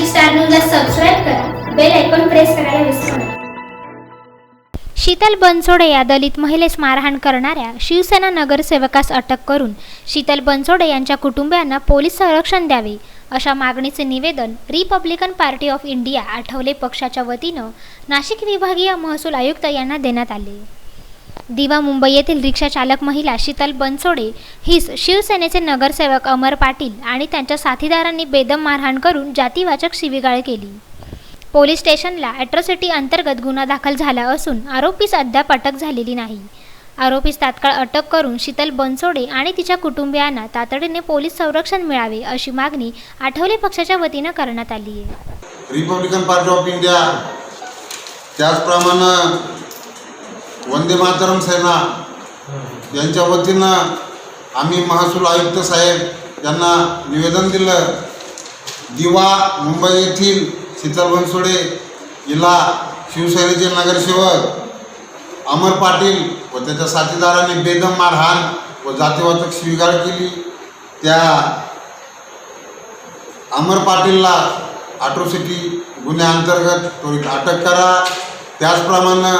Nashik star न्यूजला subscribe करा. Bell icon press करायला विसरू नका. शीतल बनसोडे या दलित महिलेस मारहाण करणाऱ्या शिवसेना नगरसेवकास अटक करून शीतल बनसोडे यांच्या कुटुंबियांना पोलीस संरक्षण द्यावे अशा मागणीचे निवेदन Republican Party of India Athawale पक्षाच्या वतीनं नाशिक विभागीय महसूल आयुक्त यांना देण्यात आले. दिवा मुंबई येथील रिक्षाचालक महिला शीतल बनसोडे हीच शिवसेनेचे नगरसेवक अमर पाटील आणि त्यांच्या साथीदारांनी बेदम मारहाण करून जातीवाचक शिवीगाळ केली. पोलीस स्टेशनला ॲट्रॉसिटी अंतर्गत गुन्हा दाखल झाला असून आरोपीस अद्याप अटक झालेली नाही. आरोपीस तात्काळ अटक करून शीतल बनसोडे आणि तिच्या कुटुंबियांना तातडीने पोलीस संरक्षण मिळावे अशी मागणी आठवले पक्षाच्या वतीनं करण्यात आली आहे रिपब्लिकन पार्टी ऑफ इंडिया त्याचप्रमाणे वंदे मातरम सेना. यांच्या वतीनं आम्ही महसूल आयुक्त साहेब यांना निवेदन दिलं. दिवा मुंबई येथील शीतल बनसोडे हिला शिवसेनेचे नगरसेवक अमर पाटील व त्याच्या साथीदारांनी बेदम मारहाण व जातीवाचक स्वीकार केली. त्या अमर पाटीलला अट्रोसिटी गुन्ह्याअंतर्गत त्वरित अटक करा. त्याचप्रमाणे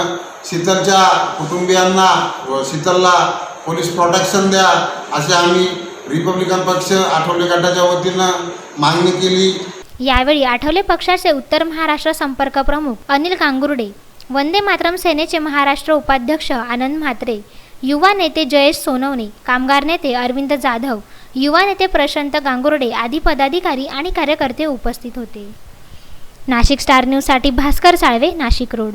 शीतलच्या कुटुंबियांना व शीतलला पोलीस प्रोटेक्शन द्या असे आम्ही रिपब्लिकन पक्ष आठवले गटाच्या वतीनं मागणी केली. यावेळी आठवले पक्षाचे उत्तर महाराष्ट्र संपर्क प्रमुख अनिल कांगुर्डे वंदे मातरम सेनेचे महाराष्ट्र उपाध्यक्ष आनंद म्हात्रे युवा नेते जयेश सोनवणे कामगार नेते अरविंद जाधव युवा नेते प्रशांत गांगुर्डे आदी पदाधिकारी आणि कार्यकर्ते उपस्थित होते. नाशिक स्टार न्यूजसाठी भास्कर साळवे नाशिक रोड.